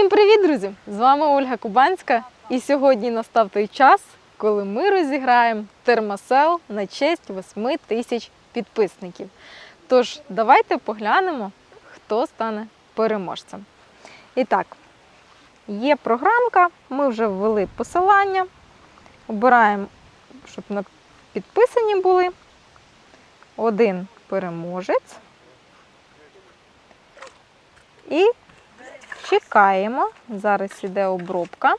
Всім привіт, друзі! З вами Ольга Кубанська. І сьогодні настав той час, коли ми розіграємо термосел на честь 8 тисяч підписників. Тож, давайте поглянемо, хто стане переможцем. І так, є програмка, ми вже ввели посилання. Обираємо, щоб на підписані були. Один переможець. І чекаємо. Зараз іде обробка.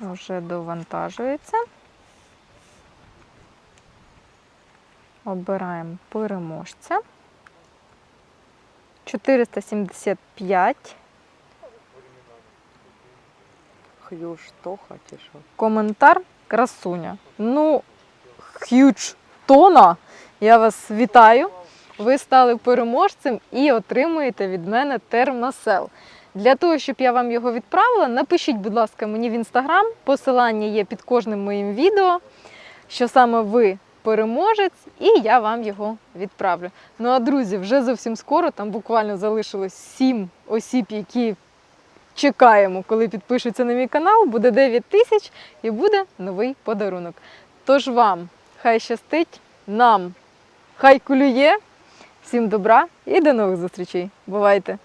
Вже довантажується. Обираємо переможця. 475. Хью Штоха чи що? Коментар красуня. Ну, х'юч тона. Я вас вітаю. Ви стали переможцем і отримуєте від мене термосел. Для того, щоб я вам його відправила, напишіть, будь ласка, мені в інстаграм. Посилання є під кожним моїм відео, що саме ви переможець, і я вам його відправлю. Ну а друзі, вже зовсім скоро, там буквально залишилось 7 осіб, які чекаємо, коли підпишуться на мій канал. Буде 9 тисяч і буде новий подарунок. Тож вам хай щастить, нам хай кулює. Всім добра і до нових зустрічей. Бувайте!